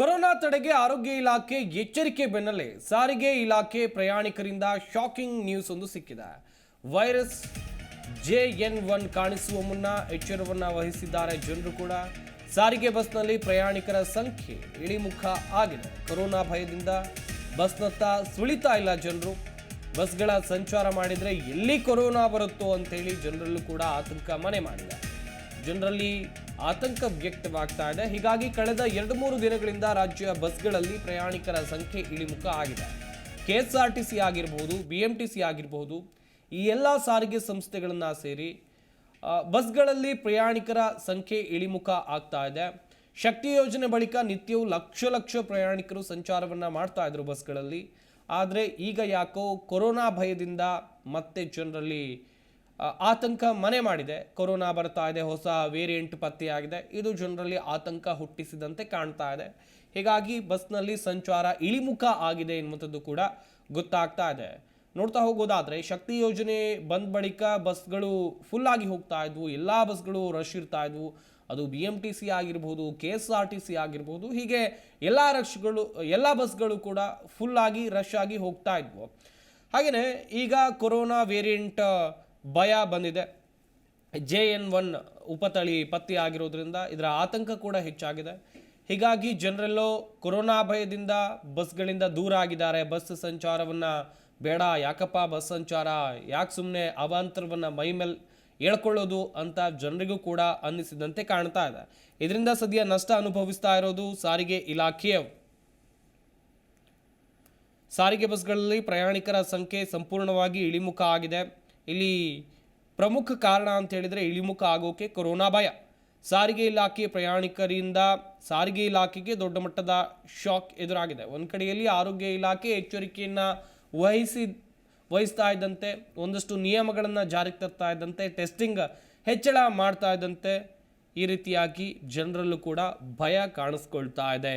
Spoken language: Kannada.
ಕೊರೋನಾ ತಡೆಗೆ ಆರೋಗ್ಯ ಇಲಾಖೆ ಎಚ್ಚರಿಕೆ ಬೆನ್ನಲ್ಲೇ ಸಾರಿಗೆ ಇಲಾಖೆ ಪ್ರಯಾಣಿಕರಿಂದ ಶಾಕಿಂಗ್ ನ್ಯೂಸ್ ಒಂದು ಸಿಕ್ಕಿದೆ. ವೈರಸ್ ಜೆ ಎನ್ ಒನ್ ಕಾಣಿಸುವ ಮುನ್ನ ಎಚ್ಚರವನ್ನು ವಹಿಸಿದ್ದಾರೆ ಜನರು ಕೂಡ. ಸಾರಿಗೆ ಬಸ್ನಲ್ಲಿ ಪ್ರಯಾಣಿಕರ ಸಂಖ್ಯೆ ಇಳಿಮುಖ ಆಗಿದೆ. ಕೊರೋನಾ ಭಯದಿಂದ ಬಸ್ನತ್ತ ಸುಳಿತಾ ಇಲ್ಲ ಜನರು. ಬಸ್ಗಳ ಸಂಚಾರ ಮಾಡಿದರೆ ಎಲ್ಲಿ ಕೊರೋನಾ ಬರುತ್ತೋ ಅಂತೇಳಿ ಜನರಲ್ಲೂ ಕೂಡ ಆತಂಕ ಮನೆ ಮಾಡಿದೆ. ಜನರಲ್ಲಿ ಆತಂಕ ವ್ಯಕ್ತವಾಗ್ತಾ ಇದೆ. ಹೀಗಾಗಿ ಕಳೆದ ಎರಡು ಮೂರು ದಿನಗಳಿಂದ ರಾಜ್ಯ ಬಸ್ಗಳಲ್ಲಿ ಪ್ರಯಾಣಿಕರ ಸಂಖ್ಯೆ ಇಳಿಮುಖ ಆಗಿದೆ. ಕೆಎಸ್ಆರ್ಟಿಸಿ ಆಗಿರಬಹುದು ಸಿ ಆಗಿರಬಹುದು ಈ ಎಲ್ಲ ಸಾರಿಗೆ ಸಂಸ್ಥೆಗಳನ್ನು ಸೇರಿ ಬಸ್ಗಳಲ್ಲಿ ಪ್ರಯಾಣಿಕರ ಸಂಖ್ಯೆ ಇಳಿಮುಖ ಆಗ್ತಾ ಇದೆ. ಶಕ್ತಿ ಯೋಜನೆ ಬಳಿಕ ನಿತ್ಯವೂ ಲಕ್ಷ ಲಕ್ಷ ಪ್ರಯಾಣಿಕರು ಸಂಚಾರವನ್ನ ಮಾಡ್ತಾ ಇದ್ರು ಬಸ್ಗಳಲ್ಲಿ. ಆದರೆ ಈಗ ಯಾಕೋ ಕೊರೋನಾ ಭಯದಿಂದ ಮತ್ತೆ ಜನರಲ್ಲಿ ಆತಂಕ ಮನೆ ಮಾಡಿದೆ. ಕೊರೋನಾ ಬರ್ತಾ ಇದೆ, ಹೊಸ ವೇರಿಯಂಟ್ ಪತ್ತೆಯಾಗಿದೆ. ಇದು ಜನರಲ್ಲಿ ಆತಂಕ ಹುಟ್ಟಿಸಿದಂತೆ ಕಾಣ್ತಾ ಇದೆ. ಹೀಗಾಗಿ ಬಸ್ನಲ್ಲಿ ಸಂಚಾರ ಇಳಿಮುಖ ಆಗಿದೆ ಎನ್ನುವಂಥದ್ದು ಕೂಡ ಗೊತ್ತಾಗ್ತಾ ಇದೆ. ನೋಡ್ತಾ ಹೋಗೋದಾದರೆ, ಶಕ್ತಿ ಯೋಜನೆ ಬಂದ ಬಳಿಕ ಬಸ್ಗಳು ಫುಲ್ ಆಗಿ ಹೋಗ್ತಾ ಇದ್ವು. ಎಲ್ಲ ಬಸ್ಗಳು ರಶ್ ಇರ್ತಾ ಇದ್ವು. ಅದು ಬಿ ಎಂ ಟಿ ಸಿ ಆಗಿರ್ಬೋದು K S R T C ಆಗಿರ್ಬೋದು, ಹೀಗೆ ಎಲ್ಲ ರಶ್ಗಳು ಎಲ್ಲ ಬಸ್ಗಳು ಕೂಡ ಫುಲ್ ಆಗಿ ರಶ್ ಆಗಿ ಹೋಗ್ತಾ ಇದ್ವು. ಹಾಗೆಯೇ ಈಗ ಕೊರೋನಾ ವೇರಿಯಂಟ್ ಭಯ ಬಂದಿದೆ. ಜೆ ಎನ್ ಒನ್ ಉಪತಳಿ ಪತ್ತೆ ಆಗಿರೋದ್ರಿಂದ ಇದರ ಆತಂಕ ಕೂಡ ಹೆಚ್ಚಾಗಿದೆ. ಹೀಗಾಗಿ ಜನರೆಲ್ಲೋ ಕೊರೋನಾ ಭಯದಿಂದ ಬಸ್ಗಳಿಂದ ದೂರ ಆಗಿದ್ದಾರೆ. ಬಸ್ ಸಂಚಾರವನ್ನು ಬೇಡ, ಯಾಕಪ್ಪ ಬಸ್ ಸಂಚಾರ? ಯಾಕೆ ಸುಮ್ಮನೆ ಅವಾಂತರವನ್ನು ಮೈ ಮೇಲೆ ಹೇಳ್ಕೊಳ್ಳೋದು ಅಂತ ಜನರಿಗೂ ಕೂಡ ಅನ್ನಿಸಿದಂತೆ ಕಾಣ್ತಾ ಇದೆ. ಇದರಿಂದ ಸದ್ಯ ನಷ್ಟ ಅನುಭವಿಸ್ತಾ ಇರೋದು ಸಾರಿಗೆ ಇಲಾಖೆಯ. ಸಾರಿಗೆ ಬಸ್ಗಳಲ್ಲಿ ಪ್ರಯಾಣಿಕರ ಸಂಖ್ಯೆ ಸಂಪೂರ್ಣವಾಗಿ ಇಳಿಮುಖ ಆಗಿದೆ. ಇಲ್ಲಿ ಪ್ರಮುಖ ಕಾರಣ ಅಂತ ಹೇಳಿದರೆ ಇಳಿಮುಖ ಆಗೋಕೆ ಕೊರೋನಾ ಭಯ. ಸಾರಿಗೆ ಇಲಾಖೆ ಪ್ರಯಾಣಿಕರಿಂದ ಸಾರಿಗೆ ಇಲಾಖೆಗೆ ದೊಡ್ಡ ಮಟ್ಟದ ಶಾಕ್ ಎದುರಾಗಿದೆ. ಒಂದು ಕಡೆಯಲ್ಲಿ ಆರೋಗ್ಯ ಇಲಾಖೆ ಎಚ್ಚರಿಕೆಯನ್ನು ವಹಿಸಿ, ವಹಿಸ್ತಾ ಇದ್ದಂತೆ, ಒಂದಷ್ಟು ನಿಯಮಗಳನ್ನು ಜಾರಿಗೆ ತರ್ತಾ ಇದ್ದಂತೆ ಟೆಸ್ಟಿಂಗ್ ಹೆಚ್ಚಳ ಮಾಡ್ತಾ ಇದ್ದಂತೆ ಈ ರೀತಿಯಾಗಿ ಜನರಲ್ಲೂ ಕೂಡ ಭಯ ಕಾಣಿಸ್ಕೊಳ್ತಾ ಇದೆ.